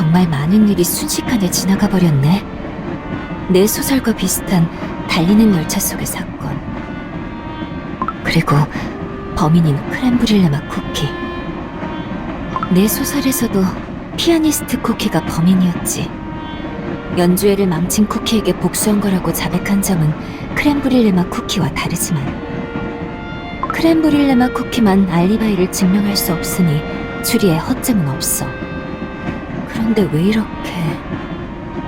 정말 많은 일이 순식간에 지나가 버렸네. 내 소설과 비슷한 달리는 열차 속의 사건. 그리고 범인인 크렘브릴레마 쿠키. 내 소설에서도 피아니스트 쿠키가 범인이었지. 연주회를 망친 쿠키에게 복수한 거라고 자백한 점은 크렘브릴레마 쿠키와 다르지만 크렘브릴레마 쿠키만 알리바이를 증명할 수 없으니 추리에 허점은 없어. 그런데 왜 이렇게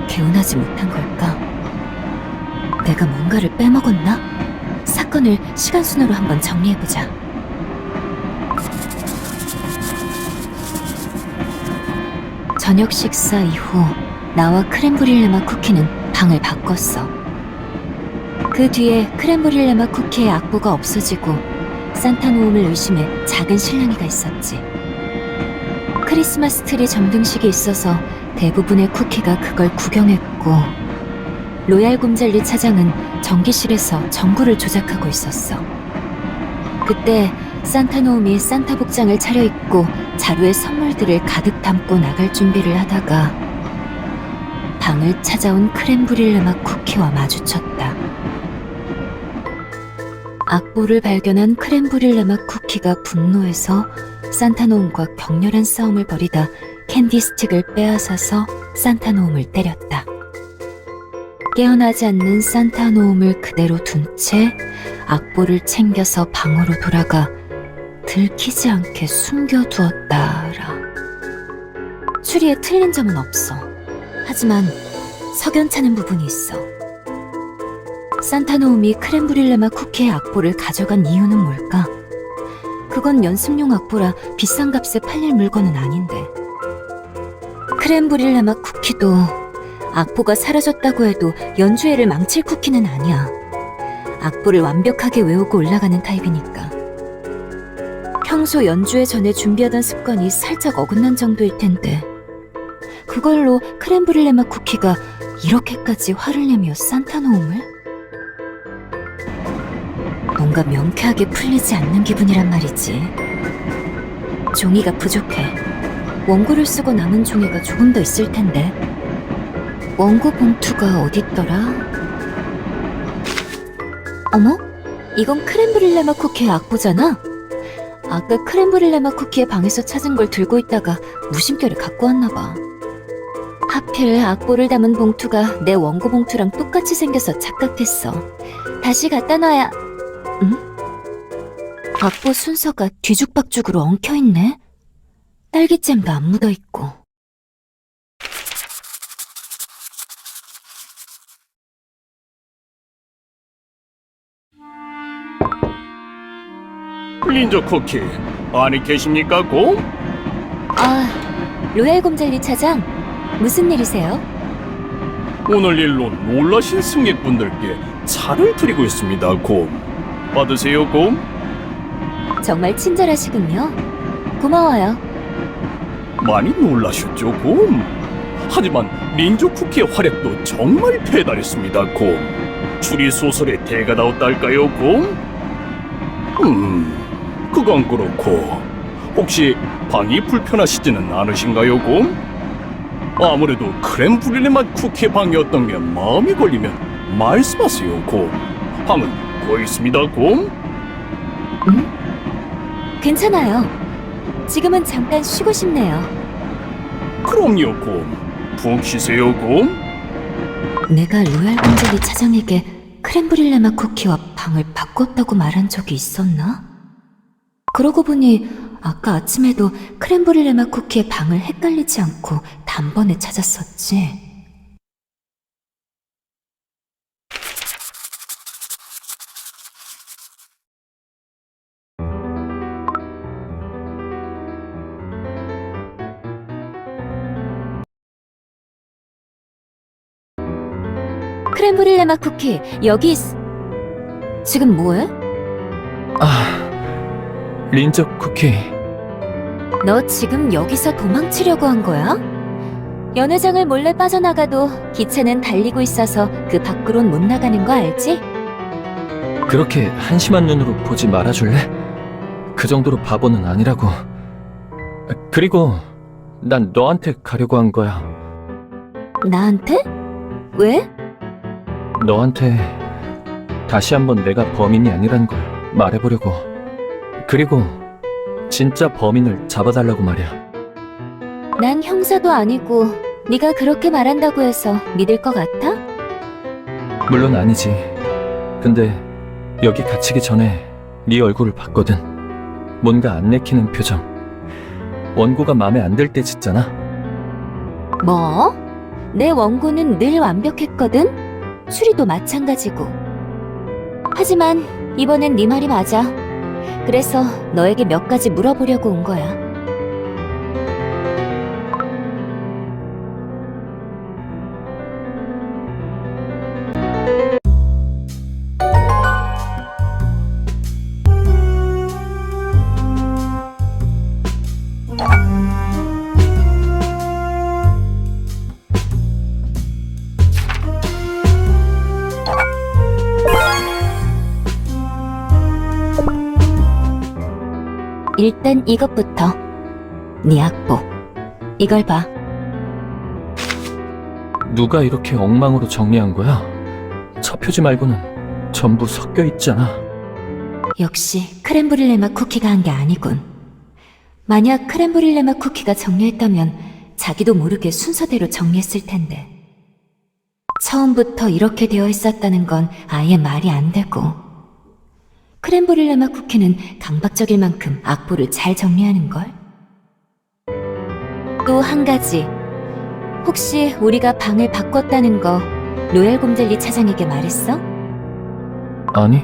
개운하지 못한 걸까? 내가 뭔가를 빼먹었나? 사건을 시간 순으로 한번 정리해보자. 저녁 식사 이후 나와 크렘브릴레마 쿠키는 방을 바꿨어. 그 뒤에 크렘브릴레마 쿠키의 악보가 없어지고 산타노움을 의심해 작은 실랑이가 있었지. 크리스마스 트리 점등식이 있어서 대부분의 쿠키가 그걸 구경했고 로얄 곰잘리 차장은 전기실에서 전구를 조작하고 있었어. 그때 산타노움이 산타 복장을 차려입고 자루에 선물들을 가득 담고 나갈 준비를 하다가 방을 찾아온 크렘브릴레마 쿠키와 마주쳤다. 악보를 발견한 크렘브릴레마 쿠키가 분노해서 산타노움과 격렬한 싸움을 벌이다 캔디 스틱을 빼앗아서 산타노움을 때렸다. 깨어나지 않는 산타노움을 그대로 둔 채 악보를 챙겨서 방으로 돌아가 들키지 않게 숨겨두었다라. 추리에 틀린 점은 없어. 하지만 석연찮은 부분이 있어. 산타노움이 크렘브릴레마 쿠키의 악보를 가져간 이유는 뭘까? 그건 연습용 악보라 비싼 값에 팔릴 물건은 아닌데. 크렘브릴레마 쿠키도 악보가 사라졌다고 해도 연주회를 망칠 쿠키는 아니야. 악보를 완벽하게 외우고 올라가는 타입이니까. 평소 연주회 전에 준비하던 습관이 살짝 어긋난 정도일 텐데. 그걸로 크렘브릴레마 쿠키가 이렇게까지 화를 내며 산타노움을? 뭔가 명쾌하게 풀리지 않는 기분이란 말이지. 종이가 부족해. 원고를 쓰고 남은 종이가 조금 더 있을 텐데. 원고 봉투가 어딨더라? 어머? 이건 크렘브릴레마 쿠키의 악보잖아? 아까 크렘브릴레마 쿠키의 방에서 찾은 걸 들고 있다가 무심결에 갖고 왔나봐. 하필 악보를 담은 봉투가 내 원고 봉투랑 똑같이 생겨서 착각했어. 다시 갖다 놔야... 응? 악보 순서가 뒤죽박죽으로 엉켜있네? 딸기잼도 안 묻어있고. 린저 쿠키 안에 계십니까 곰? 아, 로얄 곰잘리 차장, 무슨 일이세요? 오늘 일로 놀라신 승객분들께 차를 드리고 있습니다 곰 받으세요 곰? 정말 친절하시군요. 고마워요. 많이 놀라셨죠 곰? 하지만 린저 쿠키의 활약도 정말 배달했습니다 곰 추리 소설의 대가다웠달까요 곰? 음 그건 그렇고 혹시 방이 불편하시지는 않으신가요 곰? 아무래도 크렘 브릴레 맛 쿠키 방이었던 게 마음이 걸리면 말씀하세요 곰 방은 고 있습니다 곰 괜찮아요. 지금은 잠깐 쉬고 싶네요. 그럼요 곰 푹 쉬세요 곰 내가 로얄 곰잘리 차장에게 크렘브릴레마 쿠키와 방을 바꿨다고 말한 적이 있었나? 그러고 보니 아까 아침에도 크렘브릴레마 쿠키의 방을 헷갈리지 않고 단번에 찾았었지. 크렘브릴레마 쿠키 여기 있... 지금 뭐해? 아, 린저 쿠키. 너 지금 여기서 도망치려고 한 거야? 연회장을 몰래 빠져나가도 기차는 달리고 있어서 그 밖으론 못 나가는 거 알지? 그렇게 한심한 눈으로 보지 말아줄래? 그 정도로 바보는 아니라고. 그리고 난 너한테 가려고 한 거야. 나한테? 왜? 너한테 다시 한번 내가 범인이 아니란 걸 말해보려고. 그리고 진짜 범인을 잡아달라고 말이야. 난 형사도 아니고 네가 그렇게 말한다고 해서 믿을 것 같아? 물론 아니지. 근데 여기 갇히기 전에 네 얼굴을 봤거든. 뭔가 안 내키는 표정. 원고가 마음에 안 들 때 짓잖아. 뭐? 내 원고는 늘 완벽했거든? 추리도 마찬가지고. 하지만 이번엔 네 말이 맞아. 그래서 너에게 몇 가지 물어보려고 온 거야. 일단 이것부터. 네 악보. 이걸 봐. 누가 이렇게 엉망으로 정리한 거야? 첫 표지 말고는 전부 섞여 있잖아. 역시 크렘브릴레 맛 쿠키가 한 게 아니군. 만약 크렘브릴레 맛 쿠키가 정리했다면 자기도 모르게 순서대로 정리했을 텐데. 처음부터 이렇게 되어 있었다는 건 아예 말이 안 되고. 크렘브릴레 맛 쿠키는 강박적일 만큼 악보를 잘 정리하는 걸. 또 한 가지. 혹시 우리가 방을 바꿨다는 거 로얄 곰젤리 차장에게 말했어? 아니,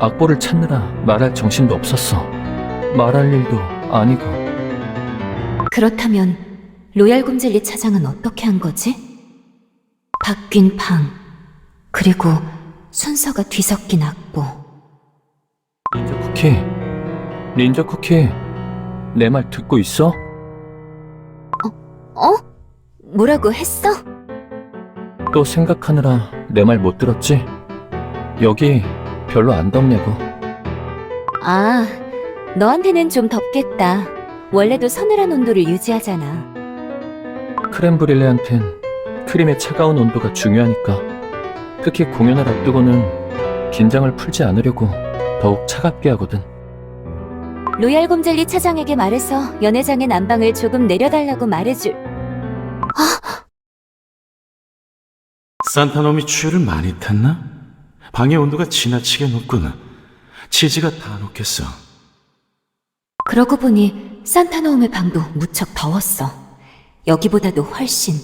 악보를 찾느라 말할 정신도 없었어. 말할 일도 아니고. 그렇다면 로얄 곰젤리 차장은 어떻게 한 거지? 바뀐 방, 그리고 순서가 뒤섞인 악보. 쿠키, 닌자 쿠키, 내 말 듣고 있어? 어? 뭐라고 했어? 또 생각하느라 내 말 못 들었지? 여기 별로 안 덥냐고. 아, 너한테는 좀 덥겠다. 원래도 서늘한 온도를 유지하잖아. 크렘브릴레한텐 크림의 차가운 온도가 중요하니까. 특히 공연을 앞두고는 긴장을 풀지 않으려고 더욱 차갑게 하거든. 로얄 곰젤리 차장에게 말해서 연회장의 난방을 조금 내려달라고 말해줄. 산타놈이 추위를 많이 탔나? 방의 온도가 지나치게 높구나. 치즈가 다 녹겠어. 그러고 보니 산타노움의 방도 무척 더웠어. 여기보다도 훨씬.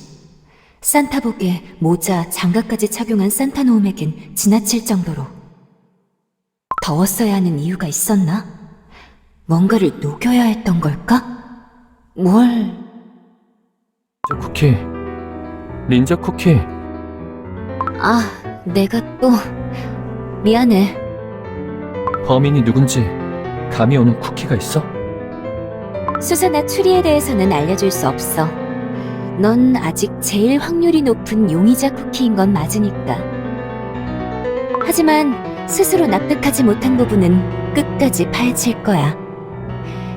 산타복에 모자, 장갑까지 착용한 산타노움에겐 지나칠 정도로. 더웠어야 하는 이유가 있었나? 뭔가를 녹여야 했던 걸까? 뭘? 닌자 쿠키, 닌자 쿠키, 아, 내가 또 미안해. 범인이 누군지 감이 오는 쿠키가 있어? 수사나 추리에 대해서는 알려줄 수 없어. 넌 아직 제일 확률이 높은 용의자 쿠키인 건 맞으니까. 하지만 스스로 납득하지 못한 부분은 끝까지 파헤칠 거야.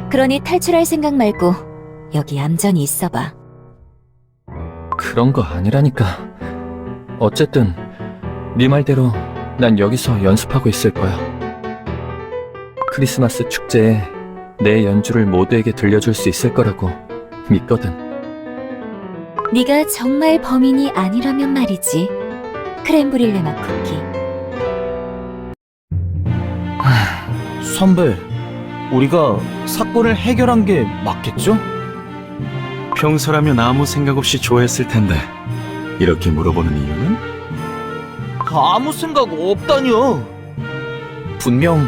그러니 탈출할 생각 말고 여기 얌전히 있어봐. 그런 거 아니라니까. 어쨌든 네 말대로 난 여기서 연습하고 있을 거야. 크리스마스 축제에 내 연주를 모두에게 들려줄 수 있을 거라고 믿거든. 네가 정말 범인이 아니라면 말이지. 크렘브릴레 맛 쿠키. 선배, 우리가 사건을 해결한 게 맞겠죠? 평소라면 아무 생각 없이 좋아했을 텐데. 이렇게 물어보는 이유는? 아무 생각 없다니요. 분명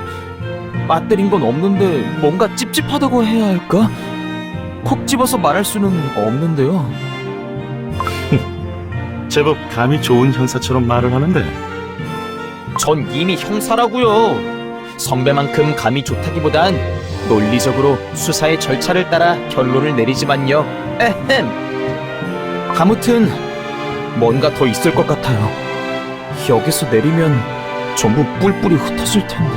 맞들인 건 없는데 뭔가 찝찝하다고 해야 할까? 콕 집어서 말할 수는 없는데요. 제법 감이 좋은 형사처럼 말을 하는데. 전 이미 형사라고요. 선배만큼 감이 좋다기보단 논리적으로 수사의 절차를 따라 결론을 내리지만요. 에헴. 아무튼 뭔가 더 있을 것 같아요. 여기서 내리면 전부 뿔뿔이 흩어질 텐데.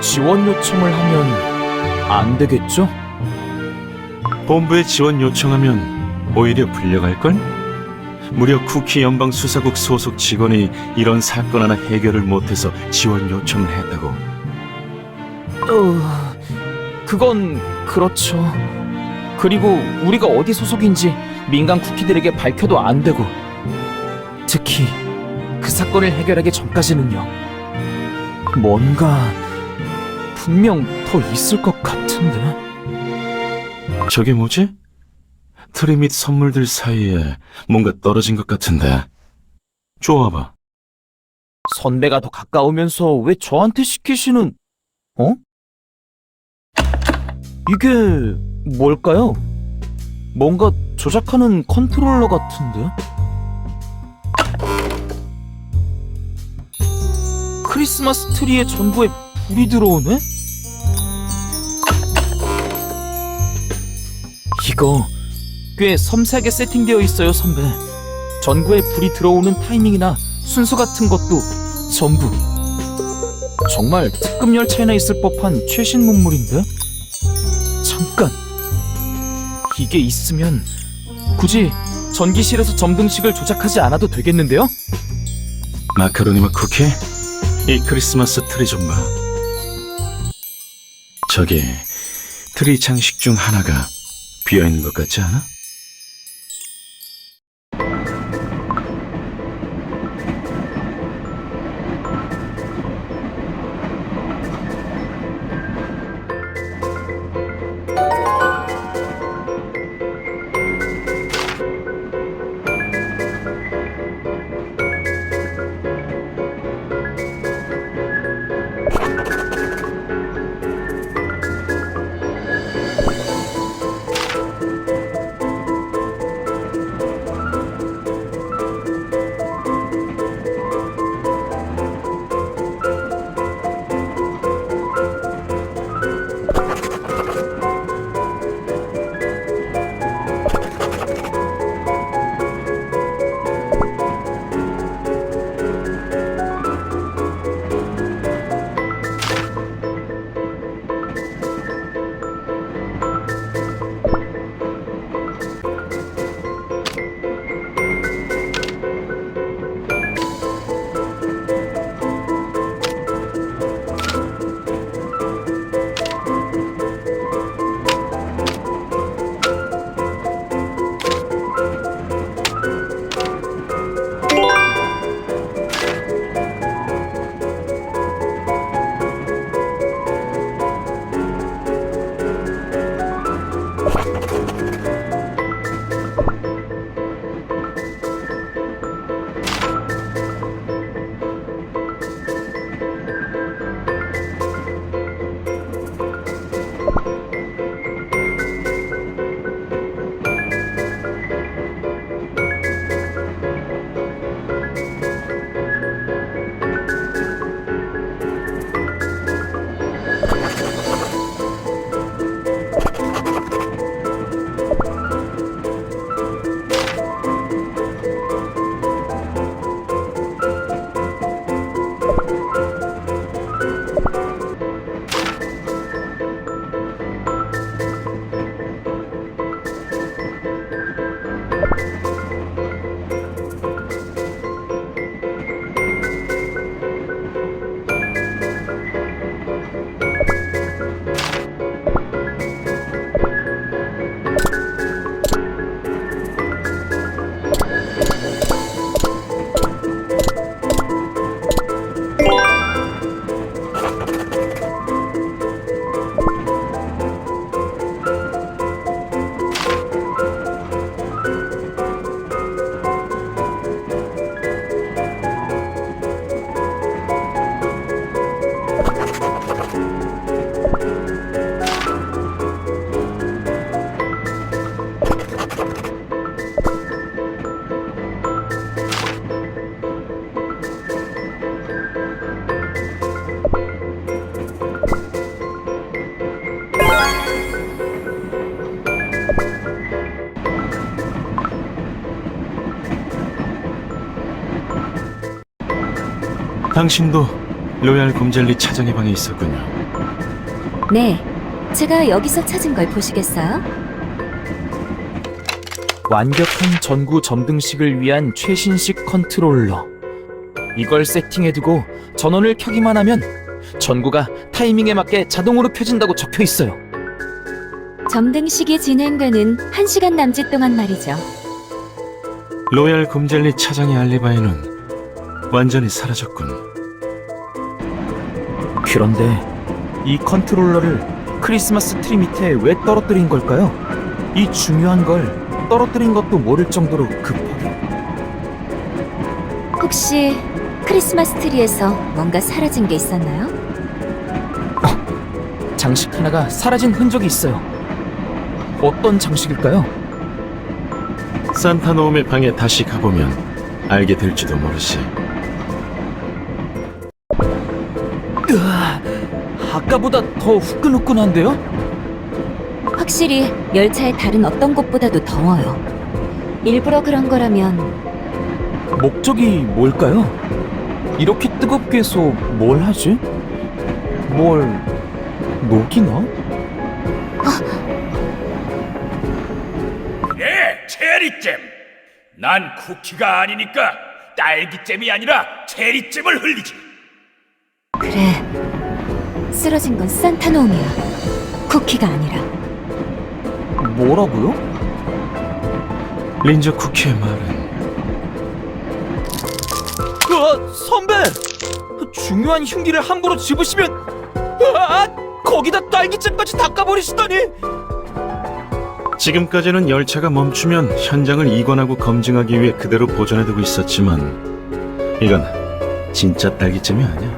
지원 요청을 하면 안 되겠죠? 본부에 지원 요청하면 오히려 불려갈걸? 무려 쿠키 연방 수사국 소속 직원이 이런 사건 하나 해결을 못해서 지원 요청을 했다고. 어, 그건 그렇죠. 그리고 우리가 어디 소속인지 민간 쿠키들에게 밝혀도 안 되고 특히 그 사건을 해결하기 전까지는요. 뭔가 분명 더 있을 것 같은데. 저게 뭐지? 트리 및 선물들 사이에 뭔가 떨어진 것 같은데. 좋아봐. 선배가 더 가까우면서 왜 저한테 시키시는? 어? 이게 뭘까요? 뭔가 조작하는 컨트롤러 같은데? 크리스마스 트리의 전구에 불이 들어오네? 이거 꽤 섬세하게 세팅되어 있어요, 선배. 전구에 불이 들어오는 타이밍이나 순서 같은 것도 전부 정말 특급 열차에나 있을 법한 최신 문물인데? 잠깐 이게 있으면 굳이 전기실에서 점등식을 조작하지 않아도 되겠는데요? 마카로니와 쿠키? 이 크리스마스 트리 좀 봐. 저기 트리 장식 중 하나가 비어있는 것 같지 않아? 당신도 로얄 곰젤리 차장의 방에 있었군요. 네, 제가 여기서 찾은 걸 보시겠어요? 완벽한 전구 점등식을 위한 최신식 컨트롤러. 이걸 세팅해두고 전원을 켜기만 하면 전구가 타이밍에 맞게 자동으로 켜진다고 적혀 있어요. 점등식이 진행되는 1시간 남짓 동안 말이죠. 로얄 곰젤리 차장의 알리바이는 완전히 사라졌군. 그런데 이 컨트롤러를 크리스마스 트리 밑에 왜 떨어뜨린 걸까요? 이 중요한 걸 떨어뜨린 것도 모를 정도로 급하게. 혹시 크리스마스 트리에서 뭔가 사라진 게 있었나요? 장식 하나가 사라진 흔적이 있어요. 어떤 장식일까요? 산타노움의 방에 다시 가보면 알게 될지도 모르지. 아까보다 더 후끈후끈한데요? 확실히 열차의 다른 어떤 곳보다도 더워요. 일부러 그런 거라면 목적이 뭘까요? 이렇게 뜨겁게 해서 뭘 하지? 뭘 녹이나? 예, 체리잼. 난 쿠키가 아니니까 딸기잼이 아니라 체리잼을 흘리지. 그래 쓰러진 건 산타놈이야. 쿠키가 아니라 뭐라고요? 린저 쿠키의 말은 으아, 선배! 중요한 흉기를 함부로 집으시면 으아, 거기다 딸기잼까지 닦아버리시다니! 지금까지는 열차가 멈추면 현장을 이관하고 검증하기 위해 그대로 보존해두고 있었지만 이건 진짜 딸기잼이 아니야.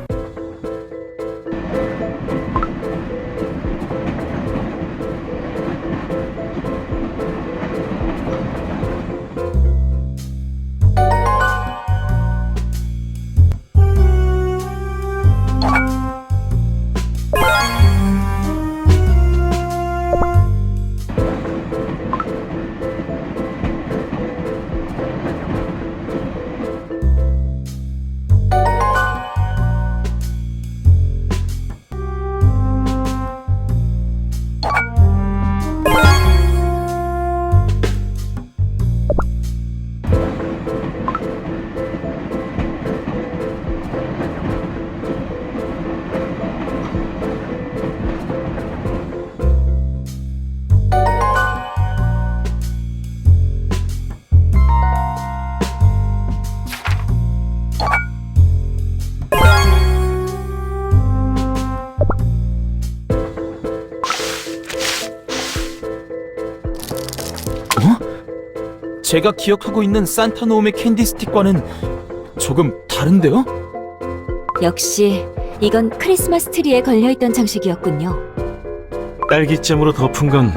제가 기억하고 있는 산타노움의 캔디 스틱과는 조금 다른데요? 역시 이건 크리스마스 트리에 걸려있던 장식이었군요. 딸기잼으로 덮은 건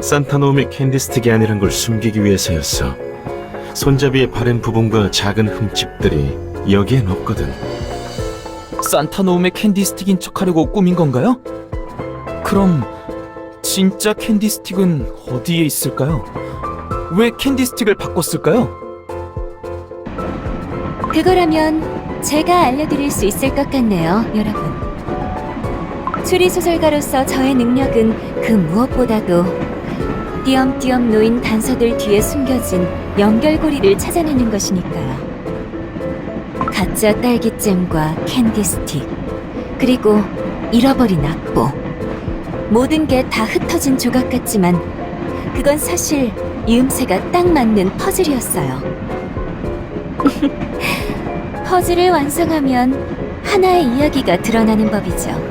산타노움의 캔디 스틱이 아니란 걸 숨기기 위해서였어. 손잡이의 바른 부분과 작은 흠집들이 여기엔 없거든. 산타노움의 캔디 스틱인 척하려고 꾸민 건가요? 그럼 진짜 캔디 스틱은 어디에 있을까요? 왜 캔디 스틱을 바꿨을까요? 그거라면 제가 알려드릴 수 있을 것 같네요, 여러분. 추리소설가로서 저의 능력은 그 무엇보다도 띄엄띄엄 놓인 단서들 뒤에 숨겨진 연결고리를 찾아내는 것이니까요. 가짜 딸기잼과 캔디 스틱, 그리고 잃어버린 악보. 모든 게 다 흩어진 조각 같지만 그건 사실 이음새가 딱 맞는 퍼즐이었어요. 퍼즐을 완성하면 하나의 이야기가 드러나는 법이죠.